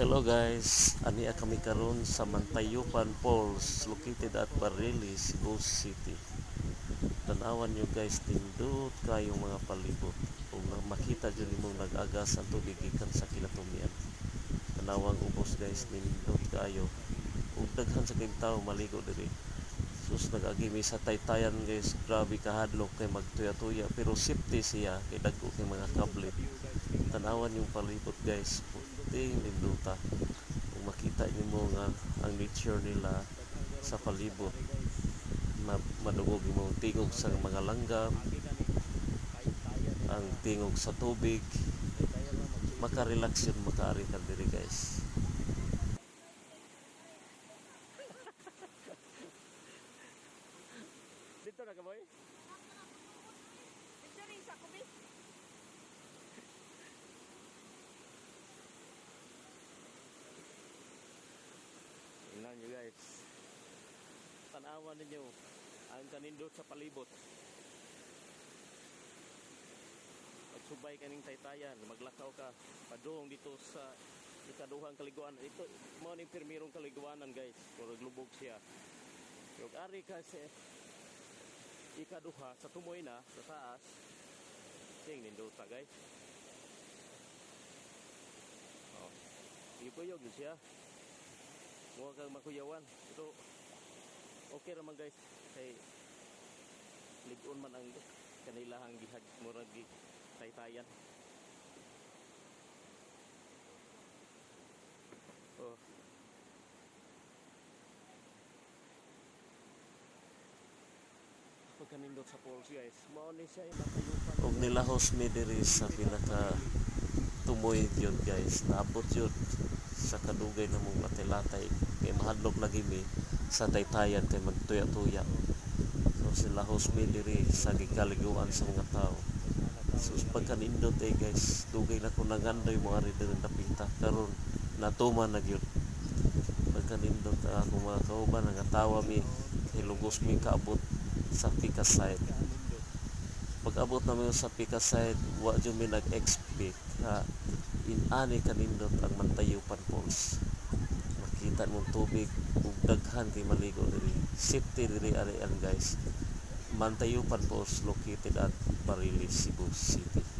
Hello guys, aniya kami karon sa Mantayupan Falls located at Barili, Cebu City. Tanawan nyo guys, nindot kayong mga palibot. Kung makita dyan mo nag-agas ang tubig ikan sa kinatumian. Tanawang ubos guys, nindot kayo. Ug daghan sa kayong tao maligo diri. Sus nag-agimi sa taytayan guys, grabe kahadlok kay magtuya-tuya pero safety siya kay dagko kay mga kable. Tanawan yung palibot guys, puting linduta. Kung makita nimo nga ang nature nila sa palibot ma madugog mo tingog sa mga langgam ang tingog sa tubig makarelax yun makaari ka diri guys dito na ka boy Featuring sa kubi. Nyo guys. Tanawan ninyo ang kanindot sa palibot. Magsubay kaning taytayan, maglakaw ka, padung dito sa ikaduhang kaliguan. Ito, mo ni pirmirong kaliguanan guys, kung naglubog siya. Yung ari ka sa ikaduha, sa tumoy na, sa taas, sing nindota guys. Oh, ipuyog siya. Huwag kang makuyawan. Ito, okay naman guys. Kay ligon man ang kanilahang gihag murag taytayan. Oh. Pagkanindot sa falls guys, mao ni siya matayupan. Og nilahos mi diri sa pinaka tumoy yun guys. Naabot yun sa kadugay na mong latilatay kay mahadlok lagi mi sa taytayan kay magtuya-tuya. So sila host mi diri sa gikaliguan sa mga tao. So pagkanindot eh guys dugay na ko nangandoy mo ari diri napita karon natuman na gyud pagkanindot ah, ako mga kauban nagatawa mi kay lugos mi kaabot sa pika side pag abot namin sa pika side wa jud mi nag-expect ha inani kanindot ang Mantayupan Falls. Makita mong tubig ug daghan kay maligo diri safety diri ari guys. Mantayupan Falls located at Barili Cebu City